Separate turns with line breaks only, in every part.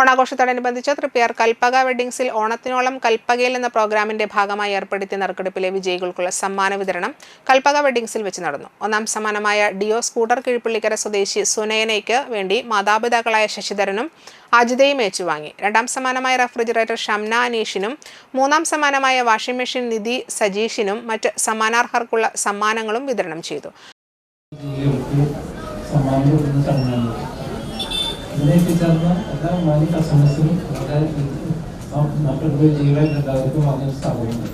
ഓണാഘോഷത്തോടനുബന്ധിച്ച് തൃപ്പിയാർ കൽപ്പക വെഡിങ്സിൽ ഓണത്തിനോളം കൽപ്പകയിൽ എന്ന പ്രോഗ്രാമിന്റെ ഭാഗമായി ഏർപ്പെടുത്തിയ നറുക്കെടുപ്പിലെ വിജയികൾക്കുള്ള സമ്മാന വിതരണം കൽപ്പക വെഡിങ്സിൽ വെച്ച് നടന്നു. ഒന്നാം സമ്മാനമായ ഡിയോ സ്കൂട്ടർ കീഴ്പള്ളിക്കര സ്വദേശി സുനയനയ്ക്ക് വേണ്ടി മാതാപിതാക്കളായ ശശിധരനും അജിതയും ഏറ്റുവാങ്ങി. രണ്ടാം സമ്മാനമായ റെഫ്രിജറേറ്റർ ഷംന അനീഷിനും മൂന്നാം സമ്മാനമായ വാഷിംഗ് മെഷീൻ നിധി സജീഷിനും മറ്റ് സമ്മാനാർഹർക്കുള്ള സമ്മാനങ്ങളും വിതരണം ചെയ്തു.
ഇതിനെ എത്തിച്ചേർന്ന എല്ലാ മാന്യ കസ്റ്റമേഴ്സിനും വളരെ നാട്ടിലുള്ള ജീവൻ എല്ലാവർക്കും അങ്ങനെ സ്ഥാപനമുണ്ട്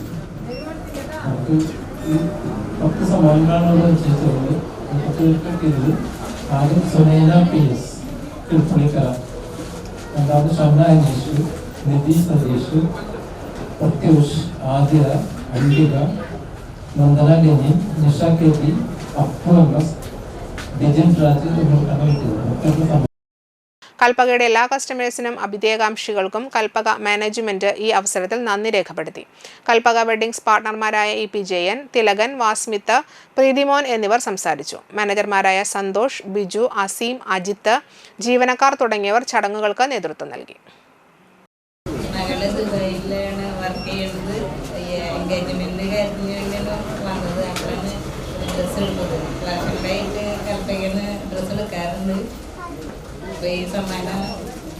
നമുക്ക് ഈ പത്ത് സമ്മാനങ്ങളാണ് അവിടെ നിശ്ചയിച്ചിട്ടുള്ളത് ഈ പത്ത് പേർക്ക് ഇതിൽ ആദ്യം സുനേന പി എസ് കിൾപ്പുള്ളിക്കര രണ്ടാമത് Shamna Aneesh Nidhi Satheesh Prathyush Athira Ambika Nandana Lenin Nisha K P Appu M S Bijin Raj എന്നിവർക്കാണ് കിട്ടിയത്
കൽപ്പകയുടെ എല്ലാ കസ്റ്റമേഴ്സിനും അഭിധേയകാംക്ഷികൾക്കും കൽപ്പക മാനേജ്മെന്റ് ഈ അവസരത്തിൽ നന്ദി രേഖപ്പെടുത്തി. കൽപ്പക വെഡ്ഡിംഗ്സ് പാർട്ണർമാരായ ഇ പി ജയൻ തിലകൻ വാസ്മിത്ത് പ്രീതിമോൻ എന്നിവർ സംസാരിച്ചു. മാനേജർമാരായ സന്തോഷ് ബിജു അസീം അജിത്ത് ജീവനക്കാർ തുടങ്ങിയവർ ചടങ്ങുകൾക്ക് നേതൃത്വം നൽകി.
ഡ്രസ്സ് എടുക്കുന്നത് വേണ്ടിയാണ് വന്നത്. അപ്പോഴാണ് ഡ്രസ്സ് എടുത്തത്. ഡ്രസ്സ് എടുക്കാറുണ്ട്. ഉപയോഗിച്ച സമ്മാനം സൊമാന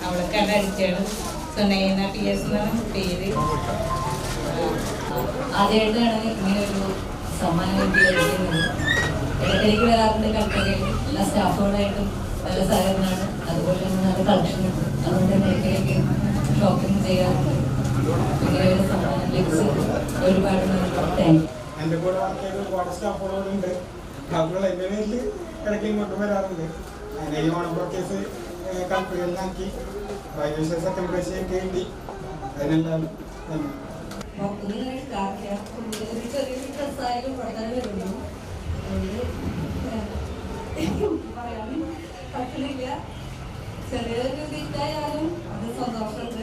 അവളൊക്കെയാണ് അടിച്ചാണ് സുനൈന പി എസ് എന്നാണ് പേര്.
ആദ്യമായിട്ടാണ് ഇങ്ങനെ ഒരു സമ്മാനം കിട്ടിയത് ഇടയ്ക്ക് വരാറുണ്ട് കളിക്കുകയിൽ എല്ലാ സ്റ്റാഫുകളായിട്ടും നല്ല സഹകരണമാണ് അതുപോലെ തന്നെ നല്ല കളക്ഷനുണ്ട് അതുകൊണ്ട് തന്നെ ഇടയ്ക്കിടയ്ക്ക് ഷോപ്പിംഗ് ചെയ്യാറുണ്ട്. ഇങ്ങനെ ഒരു സമ്മാനം ലഭിച്ച് ഒരുപാട് താങ്ക്
എന്റെ കൂടെ വന്നിട്ട് ഒരുപാട് സ്റ്റാഫുകളുണ്ട് അവരുടെ ഇടയ്ക്ക് ഇങ്ങോട്ട് വരാറുണ്ട് അതിനെ ഓണം
പ്രത്യേകിച്ച് കാണിക്കാം ഒരു ചെറിയൊരു ബിറ്റായാലും അത് സന്തോഷമുണ്ട്